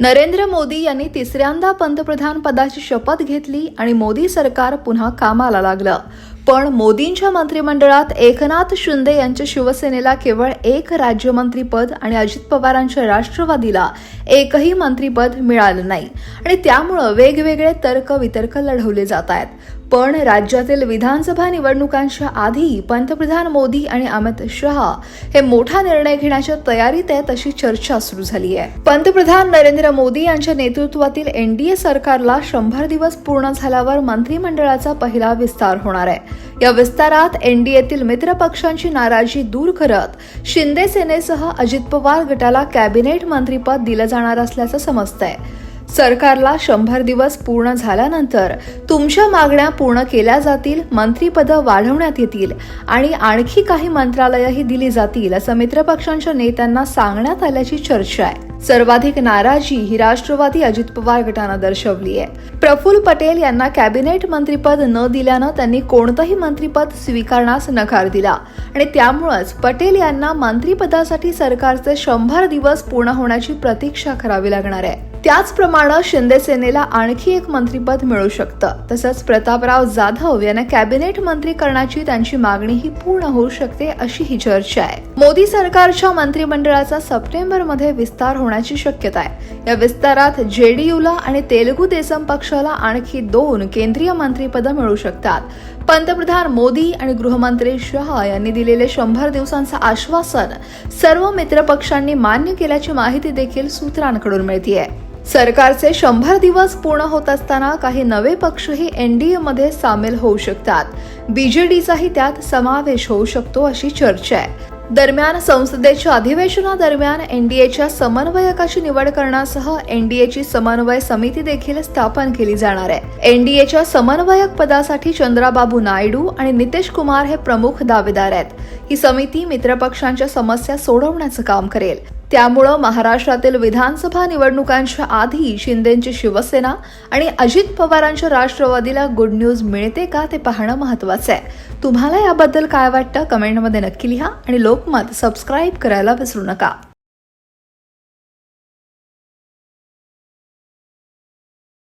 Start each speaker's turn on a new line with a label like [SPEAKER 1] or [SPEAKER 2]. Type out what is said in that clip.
[SPEAKER 1] नरेंद्र मोदी यांनी तिसऱ्यांदा पंतप्रधान पदाची शपथ घेतली आणि मोदी सरकार पुन्हा कामाला लागलं. पण मोदींच्या मंत्रिमंडळात एकनाथ शिंदे यांच्या शिवसेनेला केवळ एक राज्यमंत्रीपद आणि अजित पवारांच्या राष्ट्रवादीला एकही मंत्रीपद मिळालं नाही. आणि त्यामुळं वेगवेगळे तर्क वितर्क लढवले जात आहेत. पण राज्यातील विधानसभा निवडणुकांच्या आधी पंतप्रधान मोदी आणि अमित शहा हे मोठा निर्णय घेण्याच्या तयारीत आहेत अशी चर्चा सुरू झाली आहे. पंतप्रधान नरेंद्र मोदी यांच्या नेतृत्वातील एनडीए सरकारला शंभर दिवस पूर्ण झाल्यावर मंत्रिमंडळाचा पहिला विस्तार होणार आहे. या विस्तारात एनडीएतील मित्र पक्षांची नाराजी दूर करत शिंदे सेनेसह अजित पवार गटाला कॅबिनेट मंत्रीपद दिलं जाणार असल्याचं समजतंय. सरकारला शंभर दिवस पूर्ण झाल्यानंतर तुमच्या मागण्या पूर्ण केल्या जातील मंत्रीपदं वाढवण्यात येतील आणि आणखी काही मंत्रालयही दिली जातील असं मित्रपक्षांच्या नेत्यांना सांगण्यात आल्याची चर्चा आहे. सर्वाधिक नाराजी ही राष्ट्रवादी अजित पवार गटानं दर्शवली आहे. प्रफुल्ल पटेल यांना कॅबिनेट मंत्रीपद न दिल्यानं त्यांनी कोणतंही मंत्रीपद स्वीकारण्यास नकार दिला आणि त्यामुळंच पटेल यांना मंत्रीपदासाठी सरकारचे शंभर दिवस पूर्ण होण्याची प्रतीक्षा करावी लागणार आहे. त्याचप्रमाणे शिंदे सेनेला आणखी एक मंत्रीपद मिळू शकतं. तसंच प्रतापराव जाधव यांना कॅबिनेट मंत्री करण्याची त्यांची मागणीही पूर्ण होऊ शकते अशी ही चर्चा आहे. मोदी सरकारच्या मंत्रिमंडळाचा सप्टेंबरमध्ये विस्तार होण्याची शक्यता आहे. या विस्तारात जेडीयूला आणि तेलुगू देसम पक्षाला आणखी दोन केंद्रीय मंत्रीपदं मिळू शकतात. पंतप्रधान मोदी आणि गृहमंत्री शहा यांनी दिलेले शंभर दिवसांचं आश्वासन सर्व मित्रपक्षांनी मान्य केल्याची माहिती देखील सूत्रांकडून मिळतीये. सरकारचे शंभर दिवस पूर्ण होत असताना काही नवे पक्षही एन डी एमध्ये सामील होऊ शकतात. बीजेडीचाही त्यात समावेश होऊ शकतो अशी चर्चा आहे. दरम्यान संसदेच्या अधिवेशनादरम्यान एनडीएच्या समन्वयकाची निवड करण्यासह एनडीएची समन्वय समिती देखील स्थापन केली जाणार आहे. एनडीएच्या समन्वयक पदासाठी चंद्राबाबू नायडू आणि नितेश कुमार हे प्रमुख दावेदार आहेत. ही समिती मित्रपक्षांच्या समस्या सोडवण्याचं काम करेल. त्यामुळं महाराष्ट्रातील विधानसभा निवडणुकांच्या आधी शिंदेंची शिवसेना आणि अजित पवारांच्या राष्ट्रवादीला गुड न्यूज मिळते का ते पाहणं महत्वाचं आहे. तुम्हाला याबद्दल काय वाटतं? कमेंटमध्ये नक्की लिहा आणि लोकमत सबस्क्राईब करायला विसरू नका.